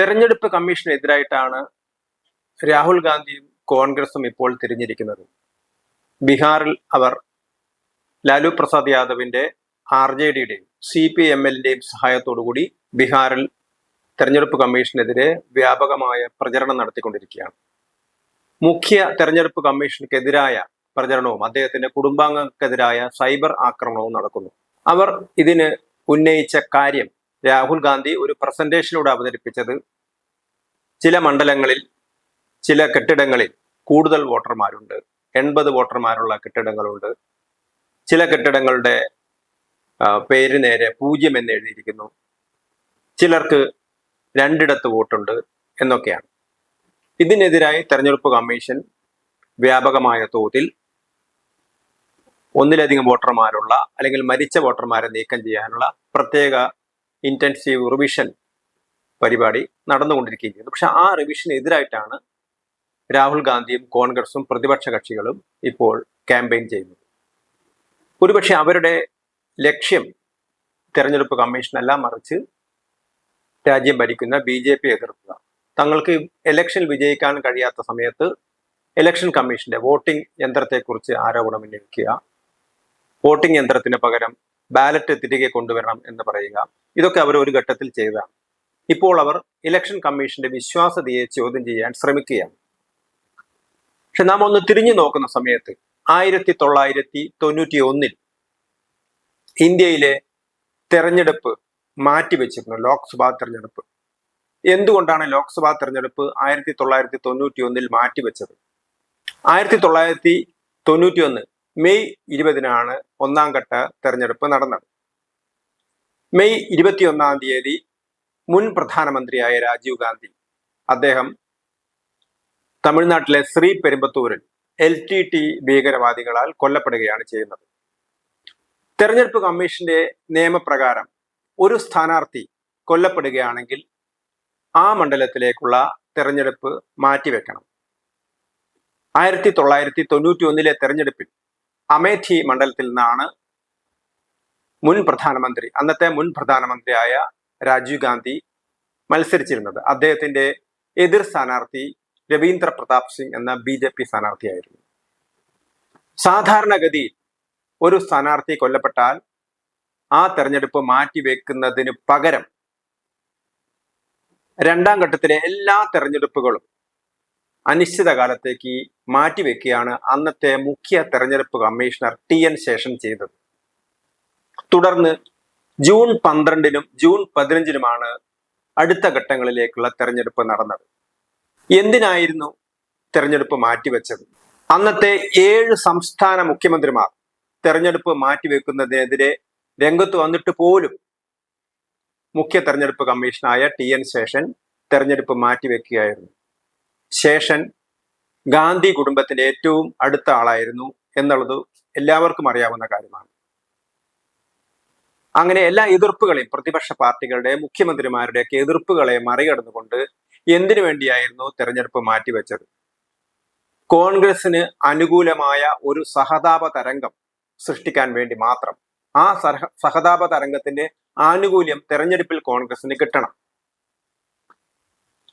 തെരഞ്ഞെടുപ്പ് കമ്മീഷനെതിരായിട്ടാണ് രാഹുൽ ഗാന്ധിയും കോൺഗ്രസും ഇപ്പോൾ തിരിഞ്ഞിരിക്കുന്നത്. ബീഹാറിൽ അവർ ലാലു പ്രസാദ് യാദവിന്റെ ആർ ജെ ഡിയുടെയും സി പി എം എല്ലിന്റെയും സഹായത്തോടുകൂടി ബീഹാറിൽ തെരഞ്ഞെടുപ്പ് കമ്മീഷനെതിരെ വ്യാപകമായ പ്രചരണം നടത്തിക്കൊണ്ടിരിക്കുകയാണ്. മുഖ്യ തെരഞ്ഞെടുപ്പ് കമ്മീഷനുക്കെതിരായ പ്രചരണവും അദ്ദേഹത്തിന്റെ കുടുംബാംഗങ്ങൾക്കെതിരായ സൈബർ ആക്രമണവും നടക്കുന്നു. അവർ ഇതിന് ഉന്നയിച്ച കാര്യം രാഹുൽ ഗാന്ധി ഒരു പ്രസന്റേഷനിലൂടെ അവതരിപ്പിച്ചത് ചില മണ്ഡലങ്ങളിൽ ചില കെട്ടിടങ്ങളിൽ കൂടുതൽ വോട്ടർമാരുണ്ട്. എൺപത് വോട്ടർമാരുള്ള കെട്ടിടങ്ങളുണ്ട്. ചില കെട്ടിടങ്ങളുടെ പേര് നേരെ പൂജ്യം എന്ന് എഴുതിയിരിക്കുന്നു. ചിലർക്ക് രണ്ടിടത്ത് വോട്ടുണ്ട് എന്നൊക്കെയാണ്. ഇതിനെതിരായി തെരഞ്ഞെടുപ്പ് കമ്മീഷൻ വ്യാപകമായ തോതിൽ ഒന്നിലധികം വോട്ടർമാരുള്ള അല്ലെങ്കിൽ മരിച്ച വോട്ടർമാരെ നീക്കം ചെയ്യാനുള്ള പ്രത്യേക ഇന്റൻസീവ് റിവിഷൻ പരിപാടി നടന്നുകൊണ്ടിരിക്കുകയും ചെയ്യുന്നു പക്ഷെ ആ റിവിഷനെതിരായിട്ടാണ് രാഹുൽ ഗാന്ധിയും കോൺഗ്രസും പ്രതിപക്ഷ കക്ഷികളും ഇപ്പോൾ ക്യാമ്പയിൻ ചെയ്യുന്നത്. ഒരുപക്ഷെ അവരുടെ ലക്ഷ്യം തെരഞ്ഞെടുപ്പ് കമ്മീഷനല്ല മറിച്ച് രാജ്യം ഭരിക്കുന്ന ബി ജെ പി എതിർക്കുക. തങ്ങൾക്ക് ഇലക്ഷൻ വിജയിക്കാൻ കഴിയാത്ത സമയത്ത് ഇലക്ഷൻ കമ്മീഷന്റെ വോട്ടിംഗ് യന്ത്രത്തെക്കുറിച്ച് ആരോപണം ഉന്നയിക്കുക. വോട്ടിംഗ് യന്ത്രത്തിന് പകരം ബാലറ്റ് തിരികെ കൊണ്ടുവരണം എന്ന് പറയുക. ഇതൊക്കെ അവർ ഒരു ഘട്ടത്തിൽ ചെയ്തതാണ്. ഇപ്പോൾ അവർ ഇലക്ഷൻ കമ്മീഷന്റെ വിശ്വാസതയെ ചോദ്യം ചെയ്യാൻ ശ്രമിക്കുകയാണ്. പക്ഷെ നാം ഒന്ന് തിരിഞ്ഞു നോക്കുന്ന സമയത്ത് ആയിരത്തി തൊള്ളായിരത്തി തൊണ്ണൂറ്റി ഒന്നിൽ ഇന്ത്യയിലെ തെരഞ്ഞെടുപ്പ് മാറ്റിവെച്ചിരുന്നു ലോക്സഭാ തെരഞ്ഞെടുപ്പ്. എന്തുകൊണ്ടാണ് ലോക്സഭാ തെരഞ്ഞെടുപ്പ് ആയിരത്തി തൊള്ളായിരത്തി തൊണ്ണൂറ്റി ഒന്നിൽ മാറ്റിവെച്ചത്? ആയിരത്തി തൊള്ളായിരത്തി തൊണ്ണൂറ്റി ഒന്ന് മെയ് ഇരുപതിനാണ് ഒന്നാം ഘട്ട തെരഞ്ഞെടുപ്പ് നടന്നത്. മെയ് ഇരുപത്തിയൊന്നാം തീയതി മുൻ പ്രധാനമന്ത്രിയായ രാജീവ് ഗാന്ധി അദ്ദേഹം തമിഴ്നാട്ടിലെ ശ്രീ പെരുമ്പത്തൂരിൽ എൽ ടി ടി ഭീകരവാദികളാൽ കൊല്ലപ്പെടുകയാണ് ചെയ്യുന്നത്. തെരഞ്ഞെടുപ്പ് കമ്മീഷന്റെ നിയമപ്രകാരം ഒരു സ്ഥാനാർത്ഥി കൊല്ലപ്പെടുകയാണെങ്കിൽ ആ മണ്ഡലത്തിലേക്കുള്ള തെരഞ്ഞെടുപ്പ് മാറ്റിവെക്കണം. ആയിരത്തി തൊള്ളായിരത്തി തൊണ്ണൂറ്റി ഒന്നിലെ തെരഞ്ഞെടുപ്പിൽ അമേഠി മണ്ഡലത്തിൽ നിന്നാണ് മുൻ പ്രധാനമന്ത്രി അന്നത്തെ മുൻ പ്രധാനമന്ത്രിയായ രാജീവ് ഗാന്ധി മത്സരിച്ചിരുന്നത്. അദ്ദേഹത്തിന്റെ എതിർ സ്ഥാനാർത്ഥി രവീന്ദ്ര പ്രതാപ് സിംഗ് എന്ന ബി ജെ പി സ്ഥാനാർത്ഥിയായിരുന്നു. സാധാരണഗതിയിൽ ഒരു സ്ഥാനാർത്ഥി കൊല്ലപ്പെട്ടാൽ ആ തെരഞ്ഞെടുപ്പ് മാറ്റിവെക്കുന്നതിന് പകരം രണ്ടാം ഘട്ടത്തിലെ എല്ലാ തെരഞ്ഞെടുപ്പുകളും അനിശ്ചിതകാലത്തേക്ക് മാറ്റിവെക്കുകയാണ് അന്നത്തെ മുഖ്യ തെരഞ്ഞെടുപ്പ് കമ്മീഷണർ ടി എൻ ശേഷൻ ചെയ്തത്. തുടർന്ന് ജൂൺ പന്ത്രണ്ടിനും ജൂൺ പതിനഞ്ചിനുമാണ് അടുത്ത ഘട്ടങ്ങളിലേക്കുള്ള തെരഞ്ഞെടുപ്പ് നടന്നത്. എന്തിനായിരുന്നു തെരഞ്ഞെടുപ്പ് മാറ്റിവെച്ചത്? അന്നത്തെ ഏഴ് സംസ്ഥാന മുഖ്യമന്ത്രിമാർ തെരഞ്ഞെടുപ്പ് മാറ്റിവെക്കുന്നതിനെതിരെ രംഗത്ത് വന്നിട്ട് പോലും മുഖ്യ തെരഞ്ഞെടുപ്പ് കമ്മീഷനായ ടി എൻ ശേഷൻ തെരഞ്ഞെടുപ്പ് മാറ്റിവെക്കുകയായിരുന്നു. ശേഷൻ ഗാന്ധി കുടുംബത്തിന്റെ ഏറ്റവും അടുത്ത ആളായിരുന്നു എന്നുള്ളത് എല്ലാവർക്കും അറിയാവുന്ന കാര്യമാണ്. അങ്ങനെ എല്ലാ എതിർപ്പുകളെയും പ്രതിപക്ഷ പാർട്ടികളുടെ മുഖ്യമന്ത്രിമാരുടെ ഒക്കെ എതിർപ്പുകളെ മറികടന്നുകൊണ്ട് എന്തിനു വേണ്ടിയായിരുന്നു തെരഞ്ഞെടുപ്പ് മാറ്റിവെച്ചത്? കോൺഗ്രസിന് അനുകൂലമായ ഒരു സഹതാപ തരംഗം സൃഷ്ടിക്കാൻ വേണ്ടി മാത്രം ആ സഹ സഹതാപ തരംഗത്തിന്റെ ആനുകൂല്യം തെരഞ്ഞെടുപ്പിൽ കോൺഗ്രസിന് കിട്ടണം.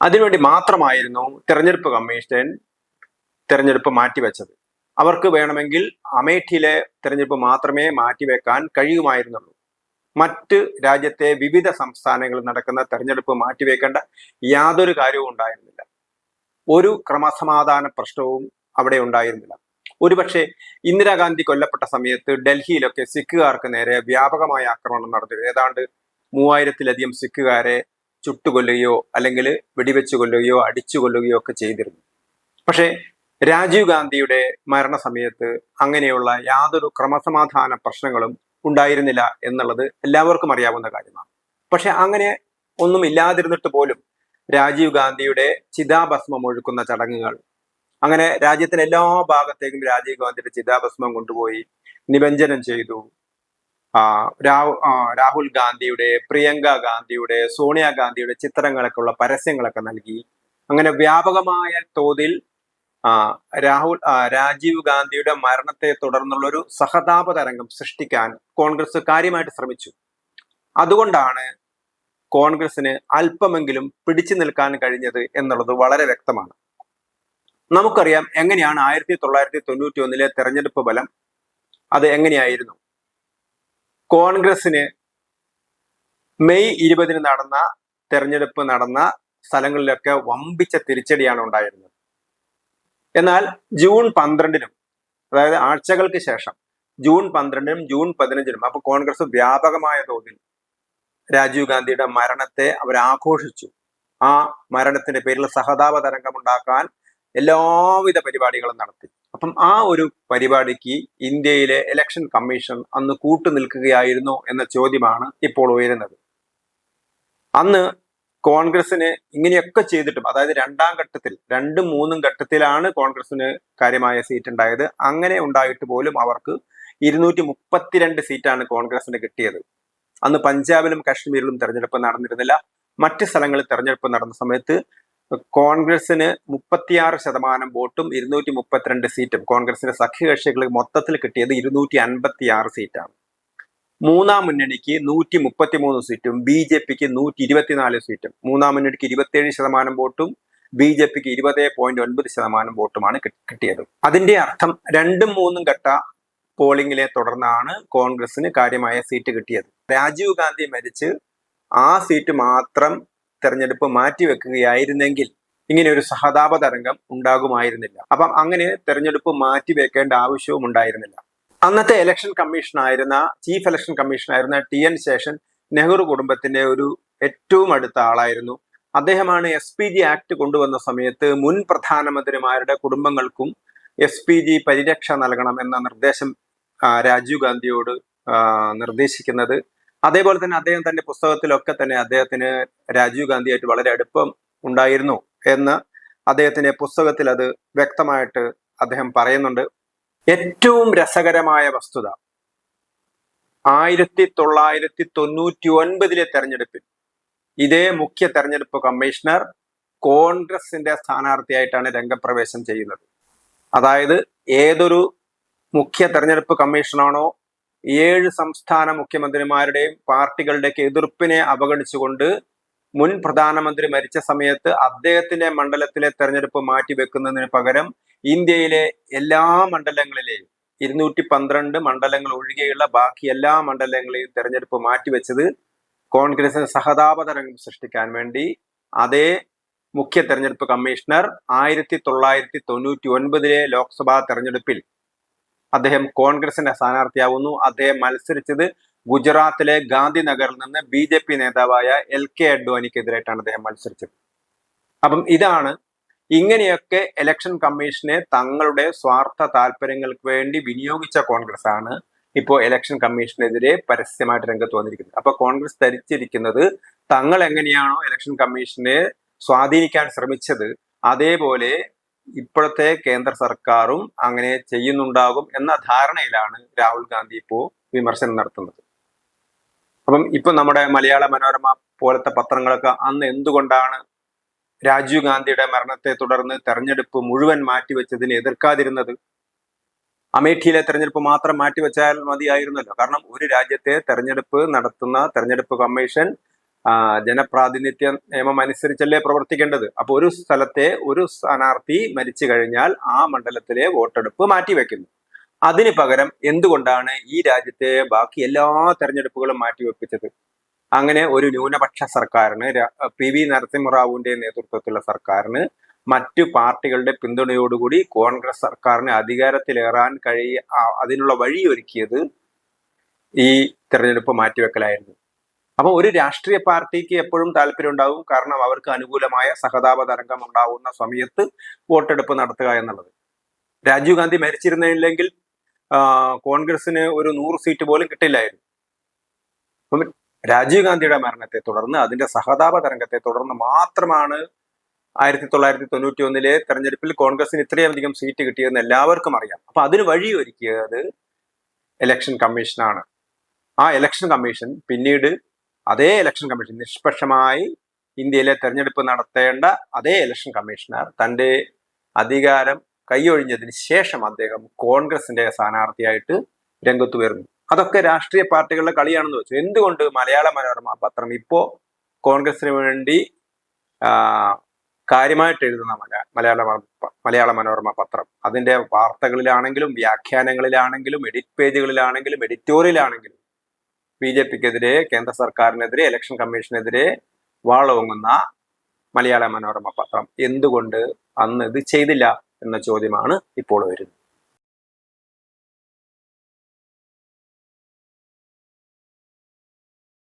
അതിനുവേണ്ടി മാത്രമായിരുന്നു തെരഞ്ഞെടുപ്പ് കമ്മീഷൻ തെരഞ്ഞെടുപ്പ് മാറ്റിവെച്ചത്. അവർക്ക് വേണമെങ്കിൽ അമേഠിയിലെ തെരഞ്ഞെടുപ്പ് മാത്രമേ മാറ്റിവെക്കാൻ കഴിയുമായിരുന്നുള്ളൂ. മറ്റ് രാജ്യത്തെ വിവിധ സംസ്ഥാനങ്ങളിൽ നടക്കുന്ന തെരഞ്ഞെടുപ്പ് മാറ്റിവെക്കേണ്ട യാതൊരു കാര്യവും ഉണ്ടായിരുന്നില്ല. ഒരു ക്രമസമാധാന പ്രശ്നവും അവിടെ ഉണ്ടായിരുന്നില്ല. ഒരുപക്ഷെ ഇന്ദിരാഗാന്ധി കൊല്ലപ്പെട്ട സമയത്ത് ഡൽഹിയിലൊക്കെ സിഖുകാർക്ക് നേരെ വ്യാപകമായ ആക്രമണം നടന്നു ഏതാണ്ട് മൂവായിരത്തിലധികം സിഖുകാരെ ചുട്ടുകൊല്ലുകയോ അല്ലെങ്കിൽ വെടിവെച്ച് കൊല്ലുകയോ അടിച്ചു കൊല്ലുകയോ ഒക്കെ ചെയ്തിരുന്നു. പക്ഷേ രാജീവ് ഗാന്ധിയുടെ മരണസമയത്ത് അങ്ങനെയുള്ള യാതൊരു ക്രമസമാധാന പ്രശ്നങ്ങളും ഉണ്ടായിരുന്നില്ല എന്നുള്ളത് എല്ലാവർക്കും അറിയാവുന്ന കാര്യമാണ്. പക്ഷെ അങ്ങനെ ഒന്നും ഇല്ലാതിരുന്നിട്ട് പോലും രാജീവ് ഗാന്ധിയുടെ ചിതാഭസ്മം ഒഴുക്കുന്ന ചടങ്ങുകൾ അങ്ങനെ രാജ്യത്തിന്റെ എല്ലാ ഭാഗത്തേക്കും രാജീവ് ഗാന്ധിയുടെ ചിതാഭസ്മം കൊണ്ടുപോയി നിബഞ്ജനം ചെയ്തു. രാഹുൽ ഗാന്ധിയുടെ പ്രിയങ്ക ഗാന്ധിയുടെ സോണിയ ഗാന്ധിയുടെ ചിത്രങ്ങളൊക്കെ ഉള്ള പരസ്യങ്ങളൊക്കെ നൽകി. അങ്ങനെ വ്യാപകമായ തോതിൽ രാഹുൽ രാജീവ് ഗാന്ധിയുടെ മരണത്തെ തുടർന്നുള്ള ഒരു സഹതാപ തരംഗം സൃഷ്ടിക്കാൻ കോൺഗ്രസ് കാര്യമായിട്ട് ശ്രമിച്ചു. അതുകൊണ്ടാണ് കോൺഗ്രസിന് അല്പമെങ്കിലും പിടിച്ചു നിൽക്കാൻ കഴിഞ്ഞത് എന്നുള്ളത് വളരെ വ്യക്തമാണ്. നമുക്കറിയാം എങ്ങനെയാണ് ആയിരത്തി തൊള്ളായിരത്തി തൊണ്ണൂറ്റി ഒന്നിലെ തെരഞ്ഞെടുപ്പ് ഫലം അത് എങ്ങനെയായിരുന്നു? കോൺഗ്രസിന് മെയ് ഇരുപതിന് നടന്ന തെരഞ്ഞെടുപ്പ് നടന്ന സ്ഥലങ്ങളിലൊക്കെ വമ്പിച്ച തിരിച്ചടിയാണ് ഉണ്ടായിരുന്നത്. എന്നാൽ ജൂൺ പന്ത്രണ്ടിനും അതായത് ആഴ്ചകൾക്ക് ശേഷം ജൂൺ പന്ത്രണ്ടിനും ജൂൺ പതിനഞ്ചിനും അപ്പൊ കോൺഗ്രസ് വ്യാപകമായ തോതിൽ രാജീവ് ഗാന്ധിയുടെ മരണത്തെ അവർ ആഘോഷിച്ചു ആ മരണത്തിന്റെ പേരിൽ സഹതാപ തരംഗം ഉണ്ടാക്കാൻ എല്ലാവിധ പരിപാടികളും നടത്തി. അപ്പം ആ ഒരു പരിപാടിക്ക് ഇന്ത്യയിലെ ഇലക്ഷൻ കമ്മീഷൻ അന്ന് കൂട്ടു നിൽക്കുകയായിരുന്നു എന്ന ചോദ്യമാണ് ഇപ്പോൾ ഉയരുന്നത്. അന്ന് കോൺഗ്രസിന് ഇങ്ങനെയൊക്കെ ചെയ്തിട്ടും അതായത് രണ്ടാം ഘട്ടത്തിൽ രണ്ടും മൂന്നും ഘട്ടത്തിലാണ് കോൺഗ്രസിന് കാര്യമായ സീറ്റ് ഉണ്ടായത്. അങ്ങനെ ഉണ്ടായിട്ട് പോലും അവർക്ക് ഇരുന്നൂറ്റി മുപ്പത്തിരണ്ട് സീറ്റാണ് കോൺഗ്രസിന് കിട്ടിയത്. അന്ന് പഞ്ചാബിലും കാശ്മീരിലും തെരഞ്ഞെടുപ്പ് നടന്നിരുന്നില്ല. മറ്റ് സ്ഥലങ്ങളിൽ തെരഞ്ഞെടുപ്പ് നടന്ന സമയത്ത് കോൺഗ്രസിന് മുപ്പത്തിയാറ് ശതമാനം വോട്ടും ഇരുന്നൂറ്റി മുപ്പത്തിരണ്ട് സീറ്റും. കോൺഗ്രസിന്റെ സഖ്യകക്ഷികൾ മൊത്തത്തിൽ കിട്ടിയത് ഇരുന്നൂറ്റി അൻപത്തി ആറ് സീറ്റാണ്. മൂന്നാം മുന്നണിക്ക് നൂറ്റി മുപ്പത്തി മൂന്ന് സീറ്റും ബി ജെ പിക്ക് നൂറ്റി ഇരുപത്തിനാല് സീറ്റും. മൂന്നാം മുന്നണിക്ക് ഇരുപത്തിയേഴ് ശതമാനം വോട്ടും ബി ജെ പിക്ക് ഇരുപത് പോയിന്റ് ഒൻപത് ശതമാനം വോട്ടുമാണ് കിട്ടിയത്. അതിന്റെ അർത്ഥം രണ്ടും മൂന്നും ഘട്ട പോളിംഗിലെ തുടർന്നാണ് കോൺഗ്രസിന് കാര്യമായ സീറ്റ് കിട്ടിയത്. രാജീവ് ഗാന്ധി മരിച്ച് ആ സീറ്റ് മാത്രം തെരഞ്ഞെടുപ്പ് മാറ്റിവെക്കുകയായിരുന്നെങ്കിൽ ഇങ്ങനെ ഒരു സഹതാപ തരംഗം ഉണ്ടാകുമായിരുന്നില്ല. അപ്പം അങ്ങനെ തെരഞ്ഞെടുപ്പ് മാറ്റിവെക്കേണ്ട ആവശ്യവും ഉണ്ടായിരുന്നില്ല. അന്നത്തെ ഇലക്ഷൻ കമ്മീഷൻ ആയിരുന്ന ചീഫ് ഇലക്ഷൻ കമ്മീഷൻ ആയിരുന്ന ടി എൻ ശേഷൻ നെഹ്റു കുടുംബത്തിന്റെ ഒരു ഏറ്റവും അടുത്ത ആളായിരുന്നു. അദ്ദേഹമാണ് എസ് പി ജി ആക്ട് കൊണ്ടുവന്ന സമയത്ത് മുൻ പ്രധാനമന്ത്രിമാരുടെ കുടുംബങ്ങൾക്കും എസ് പി ജി പരിരക്ഷ നൽകണം എന്ന നിർദ്ദേശം രാജീവ് ഗാന്ധിയോട് നിർദ്ദേശിക്കുന്നത്. അതേപോലെ തന്നെ അദ്ദേഹം തന്റെ പുസ്തകത്തിലൊക്കെ തന്നെ അദ്ദേഹത്തിന് രാജീവ് ഗാന്ധിയായിട്ട് വളരെ അടുപ്പം ഉണ്ടായിരുന്നു എന്ന് അദ്ദേഹത്തിന്റെ പുസ്തകത്തിൽ അത് വ്യക്തമായിട്ട് അദ്ദേഹം പറയുന്നുണ്ട്. ഏറ്റവും രസകരമായ വസ്തുത ആയിരത്തി തൊള്ളായിരത്തി തൊണ്ണൂറ്റി ഒൻപതിലെ തെരഞ്ഞെടുപ്പിൽ ഇതേ മുഖ്യ തെരഞ്ഞെടുപ്പ് കമ്മീഷണർ കോൺഗ്രസിന്റെ സ്ഥാനാർത്ഥിയായിട്ടാണ് രംഗപ്രവേശം ചെയ്യുന്നത്. അതായത് ഏതൊരു മുഖ്യ തെരഞ്ഞെടുപ്പ് കമ്മീഷനാണോ ഏഴ് സംസ്ഥാന മുഖ്യമന്ത്രിമാരുടെയും പാർട്ടികളുടെയൊക്കെ എതിർപ്പിനെ അവഗണിച്ചുകൊണ്ട് മുൻ പ്രധാനമന്ത്രി മരിച്ച സമയത്ത് അദ്ദേഹത്തിന്റെ മണ്ഡലത്തിലെ തെരഞ്ഞെടുപ്പ് മാറ്റിവെക്കുന്നതിന് പകരം ഇന്ത്യയിലെ എല്ലാ മണ്ഡലങ്ങളിലെയും ഇരുന്നൂറ്റി പന്ത്രണ്ട് മണ്ഡലങ്ങൾ ഒഴികെയുള്ള ബാക്കി എല്ലാ മണ്ഡലങ്ങളെയും തെരഞ്ഞെടുപ്പ് മാറ്റിവെച്ചത് കോൺഗ്രസിന് സഹതാപതരംഗം സൃഷ്ടിക്കാൻ വേണ്ടി അതേ മുഖ്യ തെരഞ്ഞെടുപ്പ് കമ്മീഷണർ ആയിരത്തി തൊള്ളായിരത്തി തൊണ്ണൂറ്റി ഒൻപതിലെ ലോക്സഭാ തെരഞ്ഞെടുപ്പിൽ അദ്ദേഹം കോൺഗ്രസിന്റെ സ്ഥാനാർത്ഥിയാവുന്നു. അദ്ദേഹം മത്സരിച്ചത് ഗുജറാത്തിലെ ഗാന്ധിനഗറിൽ നിന്ന് ബി ജെ പി നേതാവായ എൽ കെ അഡ്വാനിക്കെതിരായിട്ടാണ് അദ്ദേഹം മത്സരിച്ചത്. അപ്പം ഇതാണ് ഇങ്ങനെയൊക്കെ ഇലക്ഷൻ കമ്മീഷനെ തങ്ങളുടെ സ്വാർത്ഥ താല്പര്യങ്ങൾക്ക് വേണ്ടി വിനിയോഗിച്ച കോൺഗ്രസ് ആണ് ഇപ്പോൾ ഇലക്ഷൻ കമ്മീഷനെതിരെ പരസ്യമായിട്ട് രംഗത്ത് വന്നിരിക്കുന്നത്. അപ്പൊ കോൺഗ്രസ് ധരിച്ചിരിക്കുന്നത് തങ്ങൾ എങ്ങനെയാണോ ഇലക്ഷൻ കമ്മീഷനെ സ്വാധീനിക്കാൻ ശ്രമിച്ചത് അതേപോലെ ഇപ്പോഴത്തെ കേന്ദ്ര സർക്കാരും അങ്ങനെ ചെയ്യുന്നുണ്ടാകും എന്ന ധാരണയിലാണ് രാഹുൽ ഗാന്ധി ഇപ്പോ വിമർശനം നടത്തുന്നത്. അപ്പം ഇപ്പൊ നമ്മുടെ മലയാള മനോരമ പോലത്തെ പത്രങ്ങളൊക്കെ അന്ന് എന്തുകൊണ്ടാണ് രാജീവ് ഗാന്ധിയുടെ മരണത്തെ തുടർന്ന് തെരഞ്ഞെടുപ്പ് മുഴുവൻ മാറ്റിവെച്ചതിനെ എതിർക്കാതിരുന്നത്? അമേഠിയിലെ തെരഞ്ഞെടുപ്പ് മാത്രം മാറ്റിവെച്ചാൽ മതിയായിരുന്നല്ലോ. കാരണം ഒരു രാജ്യത്തെ തെരഞ്ഞെടുപ്പ് നടത്തുന്ന തെരഞ്ഞെടുപ്പ് കമ്മീഷൻ ജനപ്രാതിനിധ്യ നിയമം അനുസരിച്ചല്ലേ പ്രവർത്തിക്കേണ്ടത്? അപ്പൊ ഒരു സ്ഥലത്തെ ഒരു സ്ഥാനാർത്ഥി മരിച്ചു കഴിഞ്ഞാൽ ആ മണ്ഡലത്തിലെ വോട്ടെടുപ്പ് മാറ്റിവെക്കുന്നു. അതിന് പകരം എന്തുകൊണ്ടാണ് ഈ രാജ്യത്തെ ബാക്കി എല്ലാ തെരഞ്ഞെടുപ്പുകളും മാറ്റിവെപ്പിച്ചത്? അങ്ങനെ ഒരു ന്യൂനപക്ഷ സർക്കാരിന് പി വി നരസിംഹറാവുവിന്റെ നേതൃത്വത്തിലുള്ള സർക്കാരിന് മറ്റു പാർട്ടികളുടെ പിന്തുണയോടുകൂടി കോൺഗ്രസ് സർക്കാരിന് അധികാരത്തിലേറാൻ കഴിയ അതിനുള്ള വഴിയൊരുക്കിയത് ഈ തെരഞ്ഞെടുപ്പ് മാറ്റിവെക്കലായിരുന്നു. അപ്പൊ ഒരു രാഷ്ട്രീയ പാർട്ടിക്ക് എപ്പോഴും താല്പര്യം ഉണ്ടാകും കാരണം അവർക്ക് അനുകൂലമായ സഹതാപ തരംഗം ഉണ്ടാവുന്ന സമയത്ത് വോട്ടെടുപ്പ് നടത്തുക എന്നുള്ളത്. രാജീവ് ഗാന്ധി മരിച്ചിരുന്നില്ലെങ്കിൽ കോൺഗ്രസിന് ഒരു നൂറ് സീറ്റ് പോലും കിട്ടില്ലായിരുന്നു. അപ്പം രാജീവ് ഗാന്ധിയുടെ മരണത്തെ തുടർന്ന് അതിന്റെ സഹതാപ തരംഗത്തെ തുടർന്ന് മാത്രമാണ് ആയിരത്തി തൊള്ളായിരത്തി തൊണ്ണൂറ്റി ഒന്നിലെ തെരഞ്ഞെടുപ്പിൽ കോൺഗ്രസിന് ഇത്രയധികം സീറ്റ് കിട്ടിയതെന്ന് എല്ലാവർക്കും അറിയാം. അപ്പൊ അതിന് വഴി ഒരുക്കിയത് എലക്ഷൻ കമ്മീഷനാണ് ആ എലക്ഷൻ കമ്മീഷൻ പിന്നീട് അതേ ഇലക്ഷൻ കമ്മീഷൻ നിഷ്പക്ഷമായി ഇന്ത്യയിലെ തെരഞ്ഞെടുപ്പ് നടത്തേണ്ട അതേ ഇലക്ഷൻ കമ്മീഷണർ തന്റെ അധികാരം കൈയൊഴിഞ്ഞതിന് ശേഷം അദ്ദേഹം കോൺഗ്രസിന്റെ സ്ഥാനാർത്ഥിയായിട്ട് രംഗത്ത് വരുന്നു അതൊക്കെ രാഷ്ട്രീയ പാർട്ടികളുടെ കളിയാണെന്ന് വെച്ചു. എന്തുകൊണ്ട് മലയാള മനോരമ പത്രം ഇപ്പോ കോൺഗ്രസിന് വേണ്ടി കാര്യമായിട്ട് എഴുതുന്ന മല മലയാള മലയാള മനോരമ പത്രം? അതിന്റെ വാർത്തകളിലാണെങ്കിലും വ്യാഖ്യാനങ്ങളിലാണെങ്കിലും എഡിറ്റ് പേജുകളിലാണെങ്കിലും എഡിറ്റോറിയലാണെങ്കിലും ബി ജെ പിക്കെതിരെ കേന്ദ്ര സർക്കാരിനെതിരെ ഇലക്ഷൻ കമ്മീഷനെതിരെ വാളോങ്ങുന്ന മലയാള മനോരമ പത്രം എന്തുകൊണ്ട് അന്ന് ഇത് ചെയ്തില്ല എന്ന ചോദ്യമാണ് ഇപ്പോൾ വരുന്നത്.